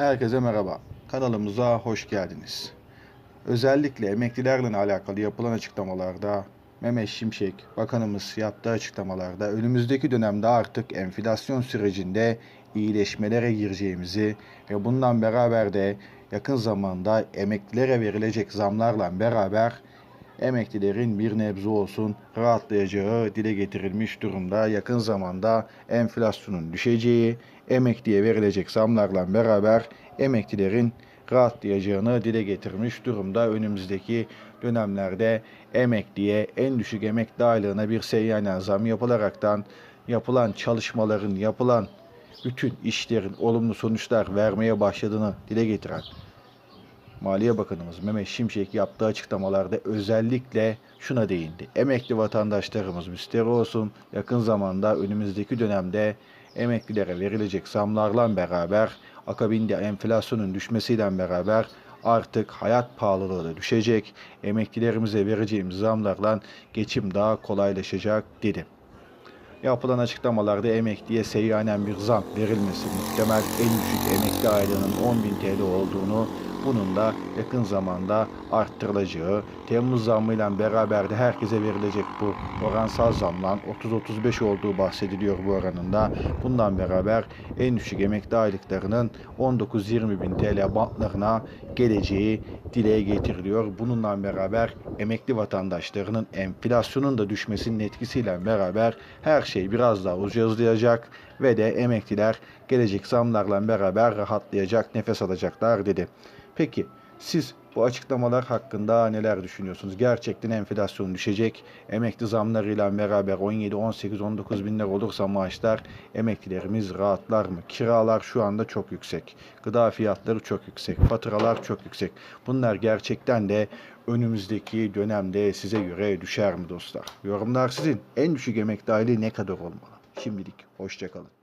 Herkese merhaba. Kanalımıza hoş geldiniz. Özellikle emeklilerle alakalı yapılan açıklamalarda Mehmet Şimşek Bakanımız yaptığı açıklamalarda önümüzdeki dönemde artık enflasyon sürecinde iyileşmelere gireceğimizi ve bundan beraber de yakın zamanda emeklilere verilecek zamlarla beraber emeklilerin bir nebze olsun rahatlayacağı dile getirilmiş durumda. Yakın zamanda enflasyonun düşeceği, emekliye verilecek zamlarla beraber emeklilerin rahatlayacağını dile getirmiş durumda. Önümüzdeki dönemlerde emekliye en düşük emekli aylığına bir seyyanen zam yapılaraktan yapılan çalışmaların, yapılan bütün işlerin olumlu sonuçlar vermeye başladığını dile getiren Maliye Bakanımız Mehmet Şimşek yaptığı açıklamalarda özellikle şuna değindi. Emekli vatandaşlarımız müsterih olsun. Yakın zamanda önümüzdeki dönemde emeklilere verilecek zamlarla beraber akabinde enflasyonun düşmesiyle beraber artık hayat pahalılığı da düşecek. Emeklilerimize vereceğimiz zamlarla geçim daha kolaylaşacak dedi. Yapılan açıklamalarda emekliye seyyanen bir zam verilmesi muhtemel en düşük emekli aylığının 10.000 TL olduğunu bunun da yakın zamanda arttırılacağı, Temmuz zammıyla beraber de herkese verilecek bu oransal zamlan 30-35 olduğu bahsediliyor bu oranında. Bundan beraber en düşük emekli aylıklarının 19-20 bin TL bantlarına geleceği dile getiriliyor. Bununla beraber emekli vatandaşlarının enflasyonun da düşmesinin etkisiyle beraber her şey biraz daha ucuzlayacak ve de emekliler gelecek zamlarla beraber rahatlayacak, nefes alacaklar dedi. Peki siz bu açıklamalar hakkında neler düşünüyorsunuz? Gerçekten enflasyon düşecek. Emekli zamlarıyla beraber 17, 18, 19 bin lira olursa maaşlar emeklilerimiz rahatlar mı? Kiralar şu anda çok yüksek. Gıda fiyatları çok yüksek. Faturalar çok yüksek. Bunlar gerçekten de önümüzdeki dönemde size göre düşer mi dostlar? Yorumlar sizin. En düşük emekli aylığı ne kadar olmalı? Şimdilik hoşçakalın.